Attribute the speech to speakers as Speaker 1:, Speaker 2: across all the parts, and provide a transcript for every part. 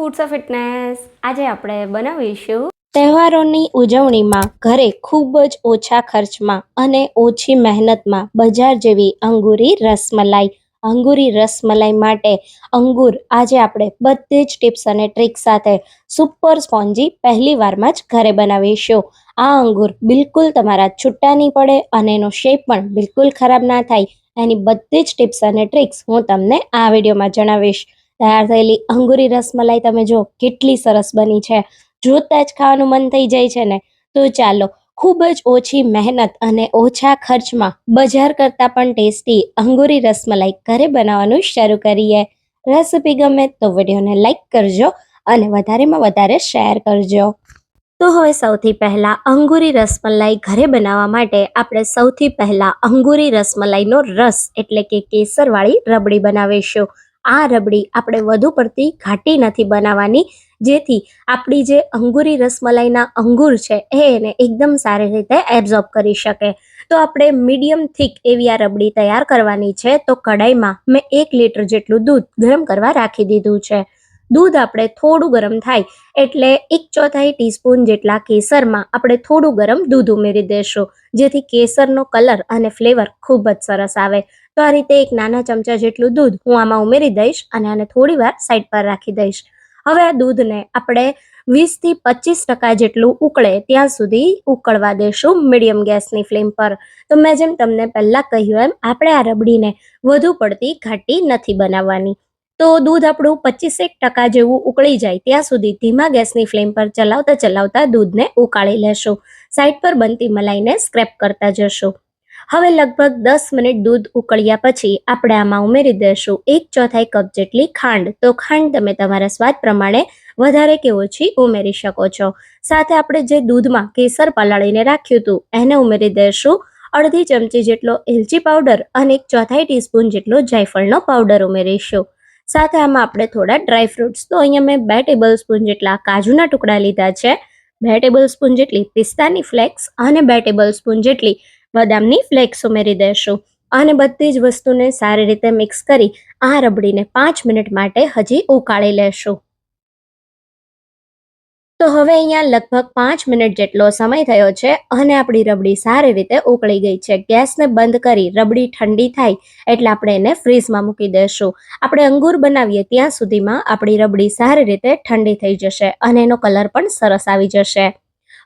Speaker 1: Foods of fitness આજે આપણે બનાવીશું
Speaker 2: તહેવારોની ઉજવણીમાં ઘરે ખૂબ જ ઓછા ખર્ચમાં અને ઓછી મહેનતમાં બજાર જેવી અંગૂરી રસમલાઈ. અંગૂરી રસમલાઈ માટે અંગૂર આજે આપણે બધી જ ટિપ્સ અને ટ્રિક્સ સાથે સુપર સ્પોન્જી પહેલી વારમાં જ ઘરે બનાવીશું. આ અંગૂર બિલકુલ તમારા છૂટા નહીં પડે અને એનો શેપ પણ બિલકુલ ખરાબ ના થાય. એની બધી જ ટિપ્સ અને ટ્રિક્સ હું તમને આ વિડીયોમાં જણાવીશ. તૈયાર થયેલી અંગૂરી રસમલાઈ તમે જો, કેટલી સરસ બની છે. જોતા જ ખાવાનું મન થઈ જાય છે ને. તો ચાલો, ખૂબ જ ઓછી મહેનત અને ઓછા ખર્ચમાં બજાર કરતાં પણ ટેસ્ટી અંગૂરી રસમલાઈ ઘરે બનાવવાનું શરૂ કરીએ. રેસિપી ગમે તો વિડીયોને લાઈક કરજો અને વધારેમાં વધારે શેર કરજો. તો હવે સૌથી પહેલાં અંગૂરી રસમલાઈ ઘરે બનાવવા માટે આપણે સૌથી પહેલાં અંગૂરી રસમલાઈનો રસ એટલે કે કેસરવાળી રબડી બનાવીશું. આ રબડી આપણે વધુ પડતી ઘાટી નથી બનાવવાની. જેથી આપણી જે અંગૂરી રસમલાઈના અંગૂર છે એ એને એકદમ સારી રીતે એબ્ઝોર્બ કરી શકે. તો આપણે મીડિયમ થીક એવી આ રબડી તૈયાર કરવાની છે. તો કડાઈમાં મેં એક લીટર જેટલું દૂધ ગરમ કરવા રાખી દીધું છે. દૂધ આપણે થોડું ગરમ થાય એટલે એક ચોથાઈ ટીસ્પૂન જેટલા કેસરમાં આપણે થોડું ગરમ દૂધ ઉમેરી દેશું. જેથી કેસરનો કલર અને ફ્લેવર ખૂબ જ સરસ આવે. તો આ રીતે એક નાના ચમચા જેટલું દૂધ હું આમાં ઉમેરી દઈશ અને આને થોડી વાર સાઈડ પર રાખી દઈશ. હવે આ દૂધને આપણે વીસથી પચીસ ટકા જેટલું ઉકળે ત્યાં સુધી ઉકળવા દેશું મીડિયમ ગેસની ફ્લેમ પર. તો મેં જેમ તમને પહેલાં કહ્યું એમ, આપણે આ રબડીને વધુ પડતી ઘાટી નથી બનાવવાની. તો દૂધ આપણું પચીસેક ટકા જેવું ઉકળી જાય ત્યાં સુધી ધીમા ગેસની ફ્લેમ પર ચલાવતા ચલાવતા દૂધને ઉકાળી લેશું. સાઈડ પર બનતી મલાઈને સ્ક્રેપ કરતા જશું. હવે લગભગ દસ મિનિટ દૂધ ઉકળ્યા પછી આપણે આમાં ઉમેરી દઈશું એક ચોથાઈ કપ જેટલી ખાંડ. તો ખાંડ તમે તમારા સ્વાદ પ્રમાણે વધારે કે ઓછી ઉમેરી શકો છો. સાથે આપણે જે દૂધમાં કેસર પલાળીને રાખ્યું હતું, એને ઉમેરી દઈશું. અડધી ચમચી જેટલો એલચી પાવડર અને એક ચોથાઈ ટીસ્પૂન જેટલો જાયફળનો પાવડર ઉમેરીશું. સાથે આમાં આપણે થોડા ડ્રાય ફ્રૂટ્સ. તો અહીંયા મેં બે ટેબલ સ્પૂન જેટલા કાજુના ટુકડા લીધા છે, બે ટેબલ સ્પૂન જેટલી પિસ્તાની ફ્લેક્સ અને બે ટેબલ સ્પૂન જેટલી બદામની ફ્લેક્સ ઉમેરી દઈશું અને બધી જ વસ્તુને સારી રીતે મિક્સ કરી આ રબડીને પાંચ મિનિટ માટે હજી ઉકાળી લેશું. તો હવે અહીંયા લગભગ પાંચ મિનિટ જેટલો સમય થયો છે અને આપણી રબડી સારી રીતે ઉકળી ગઈ છે. ગેસને બંધ કરી રબડી ઠંડી થાય એટલે આપણે એને ફ્રીઝમાં મૂકી દઈશું આપણે અંગૂર બનાવીએ ત્યાં સુધીમાં આપણી રબડી સારી રીતે ઠંડી થઈ જશે અને એનો કલર પણ સરસ આવી જશે.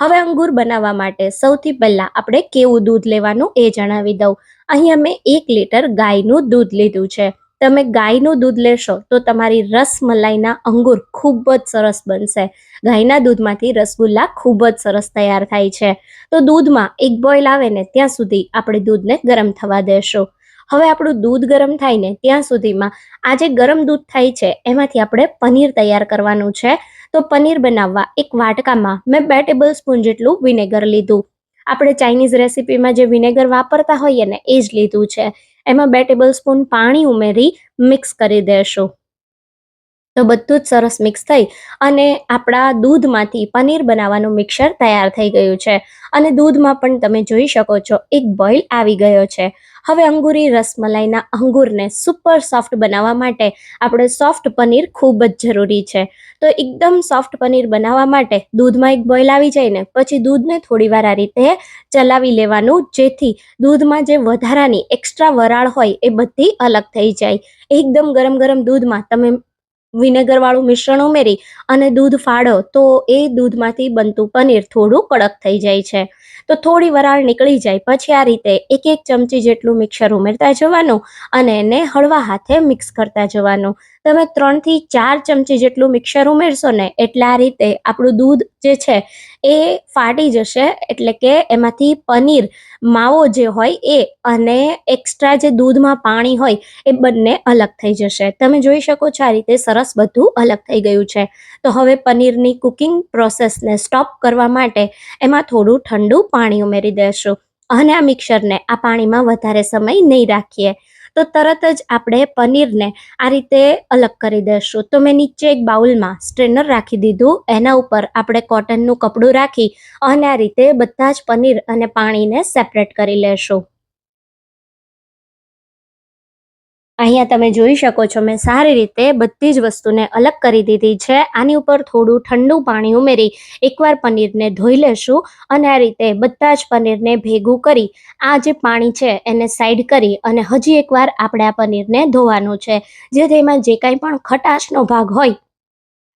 Speaker 2: હવે અંગૂર બનાવવા માટે સૌથી પહેલાં આપણે કેવું દૂધ લેવાનું એ જણાવી દઉં. અહીંયા મેં એક લીટર ગાયનું દૂધ લીધું છે. તમે ગાયનું દૂધ લેશો તો તમારી રસમલાઈના અંગૂર ખૂબ જ સરસ બનશે. ગાયના દૂધમાંથી રસગુલ્લા ખૂબ જ સરસ તૈયાર થાય છે. તો દૂધમાં એક બોઇલ આવે ને ત્યાં સુધી આપણે દૂધને ગરમ થવા દેશું. હવે આપણું દૂધ ગરમ થાય ને ત્યાં સુધીમાં આ જે ગરમ દૂધ થાય છે એમાંથી આપણે પનીર તૈયાર કરવાનું છે. તો પનીર બનાવવા એક વાટકામાં મેં બે ટેબલ સ્પૂન જેટલું વિનેગર લીધું. આપણે ચાઇનીઝ રેસીપીમાં જે વિનેગર વાપરતા હોઈએ ને, એ જ લીધું છે. એમાં બે ટેબલ સ્પૂન પાણી ઉમેરી મિક્સ કરી દેશું. તો બધું જ સરસ મિક્સ થઈ અને આપણા દૂધમાંથી પનીર બનાવવાનું મિક્સર તૈયાર થઈ ગયું છે. અને દૂધમાં પણ તમે જોઈ શકો છો, એક બોઇલ આવી ગયો છે. હવે અંગૂરી રસમલાઈના અંગૂરને સુપર સોફ્ટ બનાવવા માટે આપણે સોફ્ટ પનીર ખૂબ જ જરૂરી છે. તો એકદમ સોફ્ટ પનીર બનાવવા માટે દૂધમાં એક બોઇલ આવી જાય ને, પછી દૂધને થોડી વાર આ રીતે ચલાવી લેવાનું, જેથી દૂધમાં જે વધારાની એક્સ્ટ્રા વરાળ હોય એ બધી અલગ થઈ જાય. એકદમ ગરમ ગરમ દૂધમાં તમે વિનેગરવાળું મિશ્રણ ઉમેરી અને દૂધ ફાળો તો એ દૂધમાંથી બનતું પનીર થોડું કડક થઈ જાય છે. તો થોડી વરાળ નીકળી જાય. પછી આ રીતે એક એક ચમચી જેટલું મિક્સર ઉમેરતા જવાનું અને એને હળવા હાથે મિક્સ કરતા જવાનું. તમે ત્રણથી ચાર ચમચી જેટલું મિક્સર ઉમેરશો ને એટલે આ રીતે આપણું દૂધ જે છે એ ફાટી જશે એટલે કે એમાંથી પનીર માવો જે હોય એ અને એક્સ્ટ્રા જે દૂધમાં પાણી હોય એ બંને અલગ થઈ જશે. તમે જોઈ શકો છો આ રીતે સરસ બધું અલગ થઈ ગયું છે. તો હવે પનીરની કુકિંગ પ્રોસેસને સ્ટોપ કરવા માટે એમાં થોડું ઠંડુ પાણી ઉમેરી દેશું. અને આ મિક્સરને આ પાણીમાં વધારે સમય નહીં રાખીએ. તો તરત જ આપણે પનીરને આ રીતે અલગ કરી દઈશું. તો મેં નીચે એક બાઉલમાં સ્ટ્રેનર રાખી દીધું. એના ઉપર આપણે કોટનનું કપડું રાખી અને આ રીતે બધા જ પનીર અને પાણીને સેપરેટ કરી લેશું. અહીંયા તમે જોઈ શકો છો, મેં સારી રીતે બધી જ વસ્તુને અલગ કરી દીધી છે. આની ઉપર થોડું ઠંડુ પાણી ઉમેરી, એકવાર પનીરને ધોઈ લેશું અને આ રીતે બધા જ પનીરને ભેગું કરી, આ જે પાણી છે એને સાઈડ કરી અને હજી એકવાર આપણે આ પનીરને ધોવાનું છે. જેથી એમાં જે કાંઈ પણ ખટાશનો ભાગ હોય,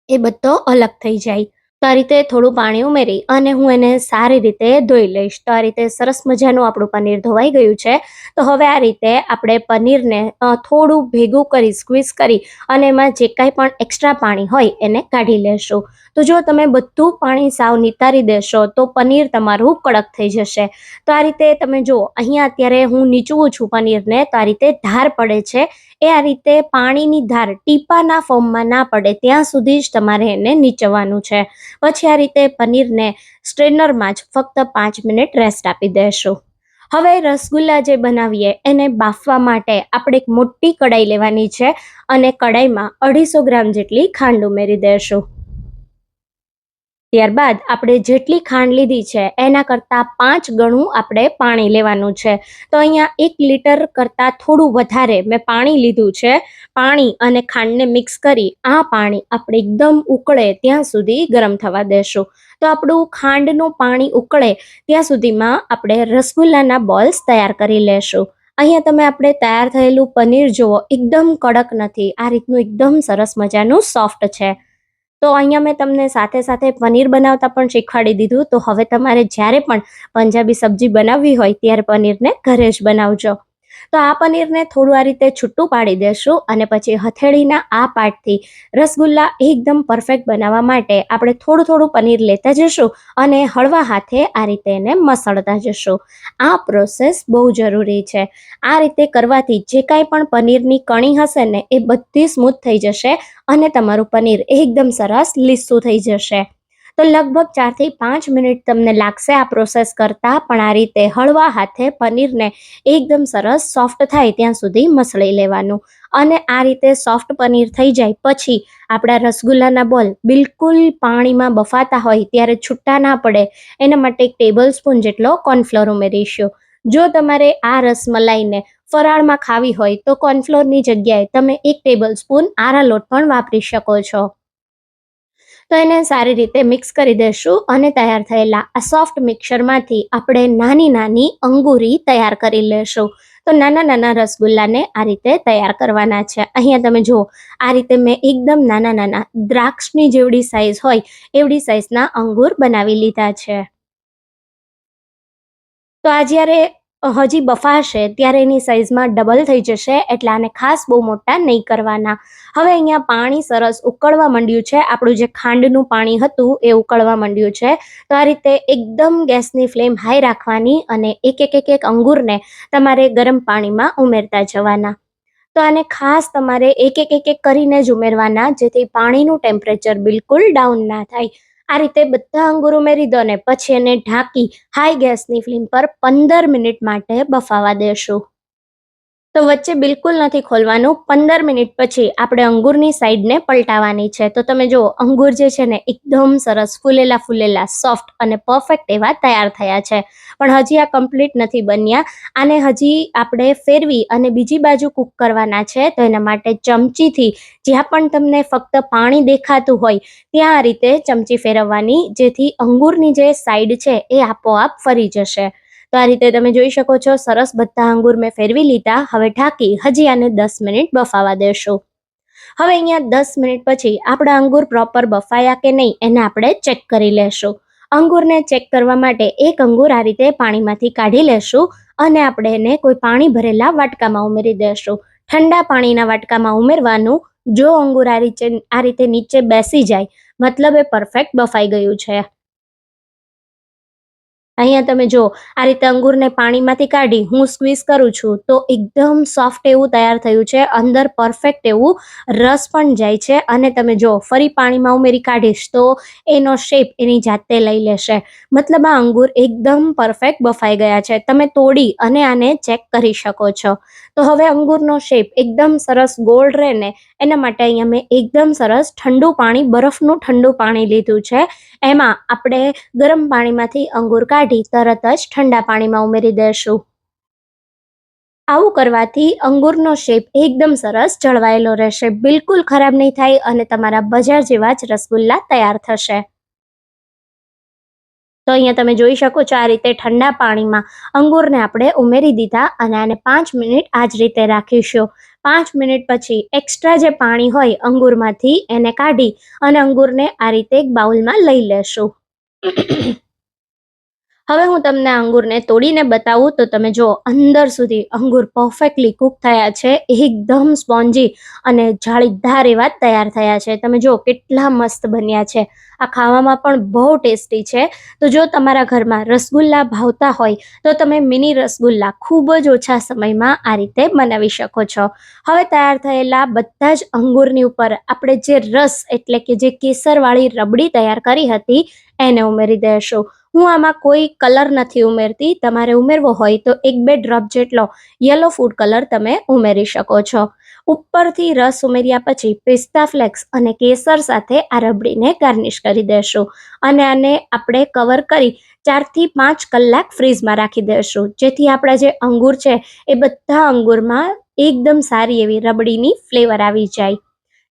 Speaker 2: એ બધો અલગ થઈ જાય. તો આ રીતે થોડું પાણી ઉમેરી અને હું એને સારી રીતે ધોઈ લઈશ. તો આ રીતે સરસ મજાનું આપણું પનીર ધોવાઈ ગયું છે. તો હવે આ રીતે આપણે પનીરને થોડું ભેગું કરી સ્ક્વીઝ કરી અને એમાં જે કાંઈ પણ એક્સ્ટ્રા પાણી હોય એને કાઢી લેશું. તો જો તમે બધું પાણી સાવ નિતારી દેશો તો પનીર તમારું કડક થઈ જશે. તો આ રીતે તમે જુઓ, અહીંયા અત્યારે હું નીચવું છું પનીરને, તો આ રીતે ધાર પડે છે. એ આ રીતે પાણીની ધાર ટીપાના ફોર્મમાં ના પડે ત્યાં સુધી જ તમારે એને નીચવાનું છે. પછી આ રીતે પનીરને સ્ટ્રેનરમાં જ ફક્ત પાંચ મિનિટ રેસ્ટ આપી દેશું. હવે રસગુલ્લા જે બનાવીએ એને બાફવા માટે આપણે એક મોટી કડાઈ લેવાની છે અને કડાઈમાં અઢીસો ગ્રામ જેટલી ખાંડ ઉમેરી દેશું. ત્યારબાદ આપણે જેટલી ખાંડ લીધી છે, એના કરતાં પાંચ ગણું આપણે પાણી લેવાનું છે. તો અહીંયા એક લીટર કરતાં થોડું વધારે મેં પાણી લીધું છે. પાણી અને ખાંડને મિક્સ કરી આ પાણી આપણે એકદમ ઉકળે ત્યાં સુધી ગરમ થવા દેશું. તો આપણું ખાંડનું પાણી ઉકળે ત્યાં સુધીમાં આપણે રસગુલ્લાના બોલ્સ તૈયાર કરી લેશું. અહીંયા તમે આપણે તૈયાર થયેલું પનીર જુઓ, એકદમ કડક નથી. આ રીતનું એકદમ સરસ મજાનું સોફ્ટ છે. તો અહીંયા મેં તમને સાથે સાથે પનીર બનાવતા પણ શીખવાડી દીધું. તો હવે તમારે જ્યારે પણ પંજાબી સબ્જી બનાવવી હોય ત્યારે પનીરને ઘરે જ બનાવજો. તો આ પનીરને થોડું આ રીતે છૂટું પાડી દેશું અને પછી હથેળીના આ પાર્ટથી રસગુલ્લા એકદમ પરફેક્ટ બનાવવા માટે આપણે થોડું થોડું પનીર લેતા જશું અને હળવા હાથે આ રીતે એને મસળતા જશું આ પ્રોસેસ બહુ જરૂરી છે. આ રીતે કરવાથી જે કાંઈ પણ પનીરની કણી હશે ને એ બધી સ્મૂથ થઈ જશે અને તમારું પનીર એકદમ સરસ લીસું થઈ જશે. તો લગભગ ચારથી પાંચ મિનિટ તમને લાગશે આ પ્રોસેસ કરતાં, પણ આ રીતે હળવા હાથે પનીરને એકદમ સરસ સોફ્ટ થાય ત્યાં સુધી મસળી લેવાનું. અને આ રીતે સોફ્ટ પનીર થઈ જાય પછી આપણા રસગુલ્લાના બોલ બિલકુલ પાણીમાં બફાતા હોય ત્યારે છૂટા ના પડે, એના માટે એક ટેબલ સ્પૂન જેટલો કોર્નફ્લોર ઉમેરીશું. જો તમારે આ રસમલાઈને ફરાળમાં ખાવી હોય તો કોર્નફ્લોરની જગ્યાએ તમે એક ટેબલ સ્પૂન આરા લોટ પણ વાપરી શકો છો. તો એને સારી રીતે મિક્સ કરી દેશું અને તૈયાર થયેલા આ સોફ્ટ મિક્સરમાંથી આપણે નાની નાની અંગૂરી તૈયાર કરી લેશું. તો નાના નાના રસગુલ્લાને આ રીતે તૈયાર કરવાના છે. અહીંયા તમે જુઓ, આ રીતે મેં એકદમ નાના નાના દ્રાક્ષની જેવડી સાઈઝ હોય એવડી સાઈઝના અંગૂર બનાવી લીધા છે. તો આ જ્યારે હજી બફાશે, ત્યારે એની સાઇઝમાં ડબલ થઈ જશે, એટલે આને ખાસ બહુ મોટા નહીં કરવાના. હવે અહીંયા પાણી સરસ ઉકળવા માંડ્યું છે. આપણું જે ખાંડનું પાણી હતું, એ ઉકળવા માંડ્યું છે. તો આ રીતે એકદમ ગેસની ફ્લેમ હાઈ રાખવાની અને એક એક એક એક અંગૂરને તમારે ગરમ પાણીમાં ઉમેરતા જવાના. તો આને ખાસ તમારે એક એક એક એક કરીને જ ઉમેરવાના, જેથી પાણીનું ટેમ્પરેચર બિલકુલ ડાઉન ના થાય. આ રીતે બધા અંગૂર ઉમેરી દો ને પછી એને ઢાંકી હાઈ ગેસની ફ્લેમ પર પંદર મિનિટ માટે બફાવા દેશું. તો વચ્ચે બિલકુલ નથી ખોલવાનું. પંદર મિનિટ પછી આપણે અંગૂરની સાઈડને પલટાવાની છે. તો તમે જુઓ, અંગૂર જે છે ને એકદમ સરસ ફૂલેલા ફૂલેલા, સોફ્ટ અને પરફેક્ટ એવા તૈયાર થયા છે. પણ હજી આ કમ્પ્લીટ નથી બન્યા. આને હજી આપણે ફેરવી અને બીજી બાજુ કૂક કરવાના છે. તો એના માટે ચમચીથી જ્યાં પણ તમને ફક્ત પાણી દેખાતું હોય, ત્યાં આ રીતે ચમચી ફેરવવાની, જેથી અંગૂરની જે સાઈડ છે એ આપોઆપ ફરી જશે. તો આ રીતે તમે જોઈ શકો છો, સરસ બધા અંગૂર મેં ફેરવી લીધા. હવે ઢાંકી હજી આને દસ મિનિટ બફાવા દેશું. હવે અહીંયા દસ મિનિટ પછી આપણા અંગૂર પ્રોપર બફાયા કે નહીં એને આપણે ચેક કરી લેશું. અંગૂરને ચેક કરવા માટે એક અંગૂર આ રીતે પાણીમાંથી કાઢી લેશું અને આપણે એને કોઈ પાણી ભરેલા વાટકામાં ઉમેરી દેશું. ઠંડા પાણીના વાટકામાં ઉમેરવાનું, જો અંગૂર આ રીતે આ રીતે નીચે બેસી જાય, મતલબ એ પરફેક્ટ બફાઈ ગયું છે. અહીંયા તમે જો આ રીતે અંગૂરને પાણીમાંથી કાઢી હું સ્ક્વીઝ કરું છું તો એકદમ સોફ્ટ એવું તૈયાર થયું છે, અંદર પરફેક્ટ એવું રસ પણ જાય છે. અને તમે જો ફરી પાણીમાં ઉમેરી કાઢીશ તો એનો શેપ એની જાતે લઈ લેશે. મતલબ આ અંગૂર એકદમ પરફેક્ટ બફાઈ ગયા છે. તમે તોડી અને આને ચેક કરી શકો છો. તો હવે અંગૂરનો શેપ એકદમ સરસ ગોળ રહે ને, એના માટે અહીંયા મેં એકદમ સરસ ઠંડુ પાણી, બરફનું ઠંડુ પાણી લીધું છે. એમાં આપણે ગરમ પાણીમાંથી અંગૂર કાઢી તરત જ ઠંડા પાણીમાં ઉમેરી દેશું. આવું કરવાથી અંગૂરનો શેપ એકદમ સરસ જળવાયેલો રહેશે. બિલકુલ ખરાબ નહીં થાય અને તમારા બજાર જેવા જ રસગુલ્લા તૈયાર થશે. તો અહીંયા તમે જોઈ શકો છો આ રીતે ઠંડા પાણીમાં અંગૂરને આપણે ઉમેરી દીધા અને આને પાંચ મિનિટ આ જ રીતે રાખીશું. પાંચ મિનિટ પછી એક્સ્ટ્રા જે પાણી હોય અંગૂરમાંથી એને કાઢી અને અંગૂરને આ રીતે એક બાઉલમાં લઈ લેશું. હવે હું તમને અંગૂરને તોડીને બતાવું, તો તમે જો અંદર સુધી અંગૂર પરફેક્ટલી કૂક થયા છે, એકદમ સ્પોન્જી અને જાળીદાર એવા તૈયાર થયા છે. તમે જો કેટલા મસ્ત બન્યા છે. આ ખાવામાં પણ બહુ ટેસ્ટી છે. તો જો તમારા ઘરમાં રસગુલ્લા ભાવતા હોય, તો તમે મિની રસગુલ્લા ખૂબ જ ઓછા સમયમાં આ રીતે બનાવી શકો છો. હવે તૈયાર થયેલા બધા જ અંગૂરની ઉપર આપણે જે રસ એટલે કે જે કેસરવાળી રબડી તૈયાર કરી હતી, એને ઉમેરી દઈશું હું આમાં કોઈ કલર નથી ઉમેરતી. તમારે ઉમેરવો હોય તો એક બે ડ્રોપ જેટલો યલો ફૂડ કલર તમે ઉમેરી શકો છો. ઉપરથી રસ ઉમેર્યા પછી પિસ્તા ફ્લેક્સ અને કેસર સાથે આ રબડીને ગાર્નિશ કરી દેશું. અને આને આપણે કવર કરી ચારથી પાંચ કલાક ફ્રીઝમાં રાખી દઈશું જેથી આપણા જે અંગૂર છે એ બધા અંગૂરમાં એકદમ સારી એવી રબડીની ફ્લેવર આવી જાય.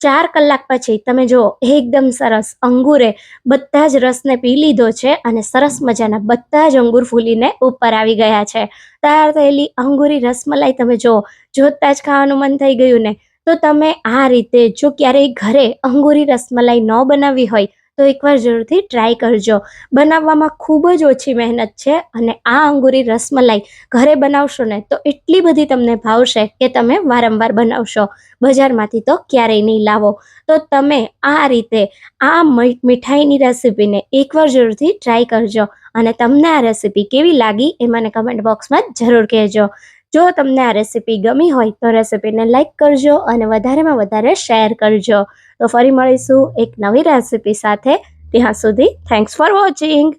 Speaker 2: ચાર કલાક પછી તમે જુઓ, એકદમ સરસ અંગૂરે બધા જ રસને પી લીધો છે અને સરસ મજાના બધા જ અંગૂર ફૂલીને ઉપર આવી ગયા છે. તૈયાર થયેલી અંગૂરી રસમલાઈ તમે જુઓ, જોતા જ ખાવાનું મન થઈ ગયું ને. તો તમે આ રીતે જો ક્યારેય ઘરે અંગૂરી રસમલાઈ ન બનાવવી હોય તો એકવાર જરૂરથી ટ્રાય કરજો. બનાવવામાં ખૂબ જ ઓછી મહેનત છે અને આ અંગૂરી રસમલાઈ ઘરે બનાવશો ને તો એટલી બધી તમને ભાવશે કે તમે વારંવાર બનાવશો. બજારમાંથી તો ક્યારેય નહીં લાવો. તો તમે આ રીતે આ મીઠાઈની રેસીપીને એકવાર જરૂરથી ટ્રાય કરજો અને તમને આ રેસીપી કેવી લાગી એ મને કમેન્ટ બોક્સમાં જરૂર કહેજો. જો તમને આ રેસીપી ગમી હોય તો રેસીપીને લાઈક કરજો અને વધારેમાં વધારે શેર કરજો. તો ફરી મળીશું એક નવી રેસીપી સાથે. ત્યાં સુધી થેન્ક્સ ફોર વોચિંગ